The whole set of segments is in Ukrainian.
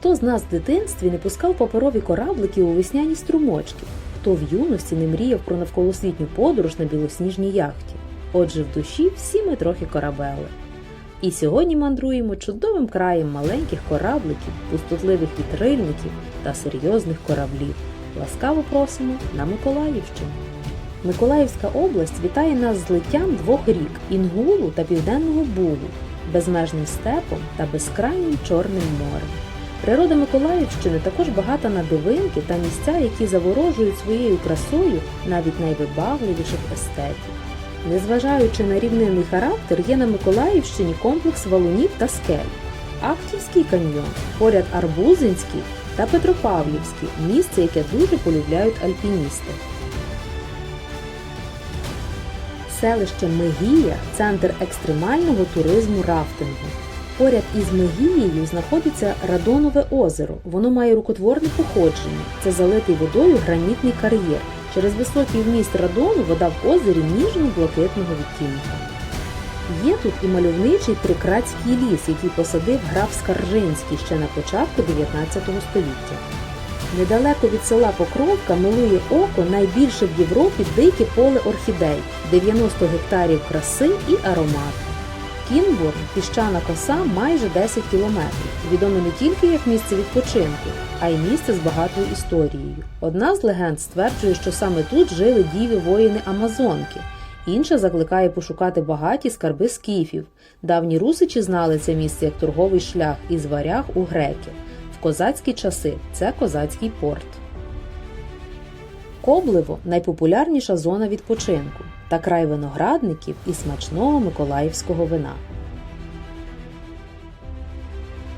Хто з нас в дитинстві не пускав паперові кораблики у весняні струмочки? Хто в юності не мріяв про навколосвітню подорож на білосніжній яхті? Отже, в душі всі ми трохи корабели. І сьогодні мандруємо чудовим краєм маленьких корабликів, пустотливих вітрильників та серйозних кораблів. Ласкаво просимо на Миколаївщину. Миколаївська область вітає нас з злиттям двох рік Інгулу та Південного Бугу, безмежним степом та безкрайнім Чорним морем. Природа Миколаївщини також багата на дивинки та місця, які заворожують своєю красою навіть найвибагливіших естетів. Незважаючи на рівнинний характер, є на Миколаївщині комплекс валунів та скель. Актівський каньйон, поряд Арбузинський та Петропавлівський місце, яке дуже полюбляють альпіністи. Селище Мегія центр екстремального туризму рафтингу. Поряд із Мегією знаходиться Радонове озеро. Воно має рукотворне походження. Це залитий водою гранітний кар'єр. Через високий вміст радону вода в озері ніжно-блакитного відтінку. Є тут і мальовничий Трикратський ліс, який посадив граф Скаржинський ще на початку 19 століття. Недалеко від села Покровка милує око найбільше в Європі дике поле орхідей 90 гектарів краси і аромату. Кінбурн піщана коса майже 10 кілометрів. Відоме не тільки як місце відпочинку, а й місце з багатою історією. Одна з легенд стверджує, що саме тут жили діві воїни Амазонки. Інша закликає пошукати багаті скарби скіфів. Давні русичі знали це місце як торговий шлях із варяг у греків. В козацькі часи це козацький порт. Коблево найпопулярніша зона відпочинку та край виноградників і смачного миколаївського вина.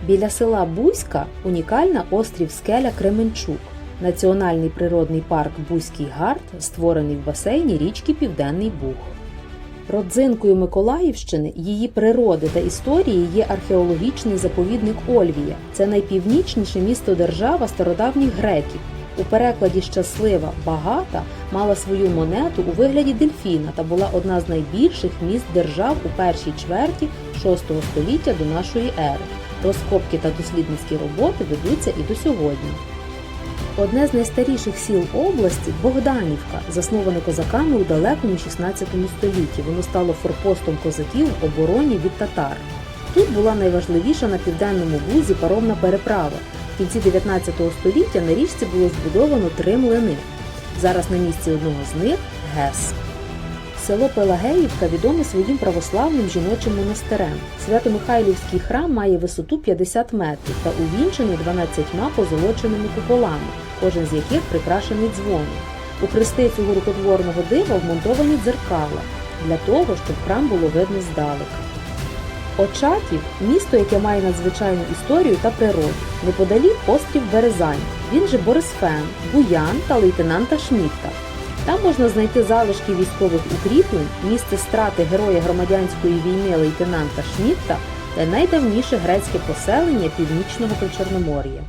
Біля села Бузька унікальна острів скеля Кременчук, національний природний парк Бузький Гард, створений в басейні річки Південний Буг. Родзинкою Миколаївщини, її природи та історії є археологічний заповідник Ольвія. Це найпівнічніше місто держава стародавніх греків. У перекладі щаслива багата мала свою монету у вигляді дельфіна та була одна з найбільших міст держав у першій чверті VI століття до нашої ери. Розкопки та дослідницькі роботи ведуться і до сьогодні. Одне з найстаріших сіл області Богданівка, засноване козаками у далекому 16 столітті. Воно стало форпостом козаків в обороні від татар. Тут була найважливіша на південному бузі паромна переправа. Кінці 19 століття на річці було збудовано три млини. Зараз на місці одного з них ГЕС. Село Пелагеївка відоме своїм православним жіночим монастирем. Свято-Михайлівський храм має висоту 50 метрів та увінчений 12 позолоченими куполами, кожен з яких прикрашений дзвоном. У хрести цього рукотворного дива вмонтовані дзеркала для того, щоб храм було видно здалека. Очаків місто, яке має надзвичайну історію та природу. Неподалік острів Березань, він же Борисфен, Буян та лейтенанта Шмітта. Там можна знайти залишки військових укріплень, місце страти героя громадянської війни лейтенанта Шмітта та найдавніше грецьке поселення північного Причорномор'я.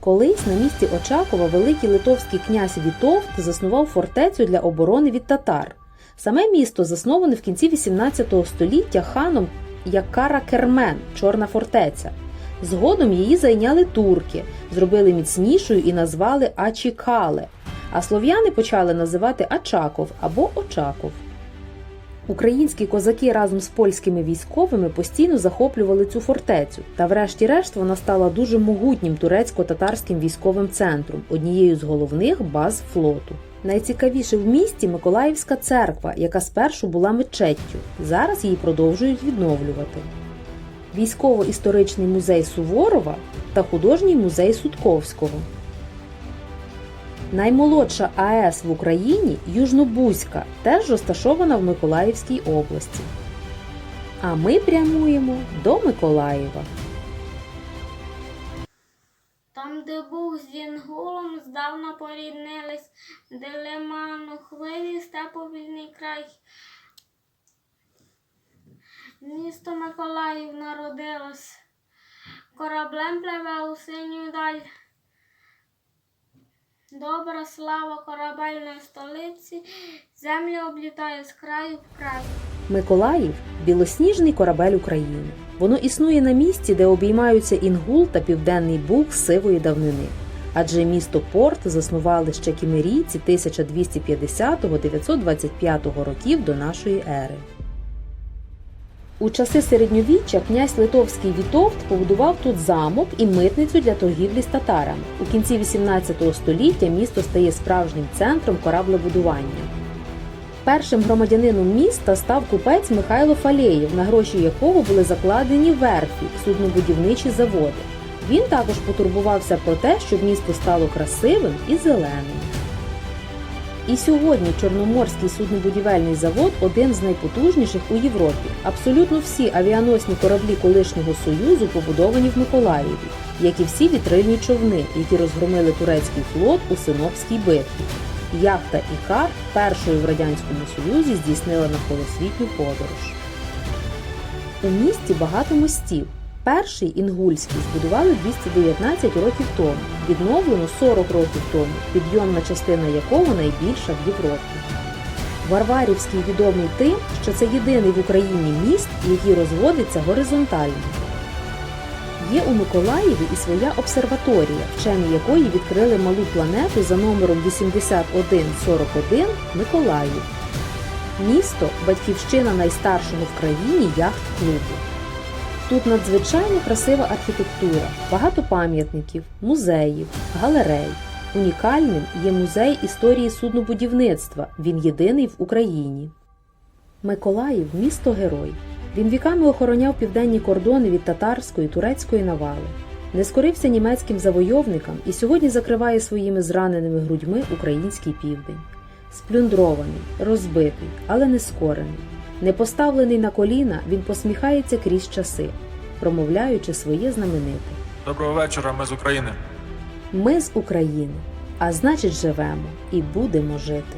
Колись на місці Очакова великий литовський князь Вітовт заснував фортецю для оборони від татар. Саме місто засноване в кінці 18 століття ханом Якара Кермен, Чорна фортеця. Згодом її зайняли турки, зробили міцнішою і назвали Ачікале, а слов'яни почали називати Ачаков або Очаков. Українські козаки разом з польськими військовими постійно захоплювали цю фортецю, та врешті-решт вона стала дуже могутнім турецько-татарським військовим центром, однією з головних баз флоту. Найцікавіше в місті Миколаївська церква, яка спершу була мечеттю. Зараз її продовжують відновлювати. Військово-історичний музей Суворова та художній музей Судковського. Наймолодша АЕС в Україні Южнобузька, теж розташована в Миколаївській області. А ми прямуємо до Миколаєва. Де Бог з Інгулом здавна поріднились, де лиману хвилі степовільний край. Місто Миколаїв народилось, кораблем пливе у синю даль. Добра слава корабельної столиці, землю облітає з краю в край. Миколаїв білосніжний корабель України. Воно існує на місці, де обіймаються Інгул та Південний Буг сивої давнини. Адже місто Порт заснували ще кімерійці 1250-925 років до нашої ери. У часи середньовіччя князь Литовський Вітовт побудував тут замок і митницю для торгівлі з татарами. У кінці 18 століття місто стає справжнім центром кораблебудування. Першим громадянином міста став купець Михайло Фалєєв, на гроші якого були закладені верфі, суднобудівничі заводи. Він також потурбувався про те, щоб місто стало красивим і зеленим. І сьогодні Чорноморський суднобудівельний завод один з найпотужніших у Європі. Абсолютно всі авіаносні кораблі колишнього союзу побудовані в Миколаєві, як і всі вітрильні човни, які розгромили турецький флот у Синопській битві. Яхта Ікар першою в радянському союзі здійснила навколосвітню подорож. У місті багато мостів. Перший інгульський збудували 219 років тому, відновлено 40 років тому, підйомна частина якого найбільша в Європі. Варварівський відомий тим, що це єдиний в Україні міст, який розводиться горизонтально. Є у Миколаєві і своя обсерваторія, вчені якої відкрили малу планету за номером 8141 Миколаїв. Місто батьківщина найстаршого в країні яхт-клубу. Тут надзвичайно красива архітектура, багато пам'ятників, музеїв, галерей. Унікальним є музей історії суднобудівництва. Він єдиний в Україні. Миколаїв місто герой. Він віками охороняв південні кордони від татарської турецької навали. Не скорився німецьким завойовникам і сьогодні закриває своїми зраненими грудьми український південь. Сплюндрований, розбитий, але не скорений. Не поставлений на коліна, він посміхається крізь часи, промовляючи своє знамените. Доброго вечора, ми з України. Ми з України, а значить, живемо і будемо жити.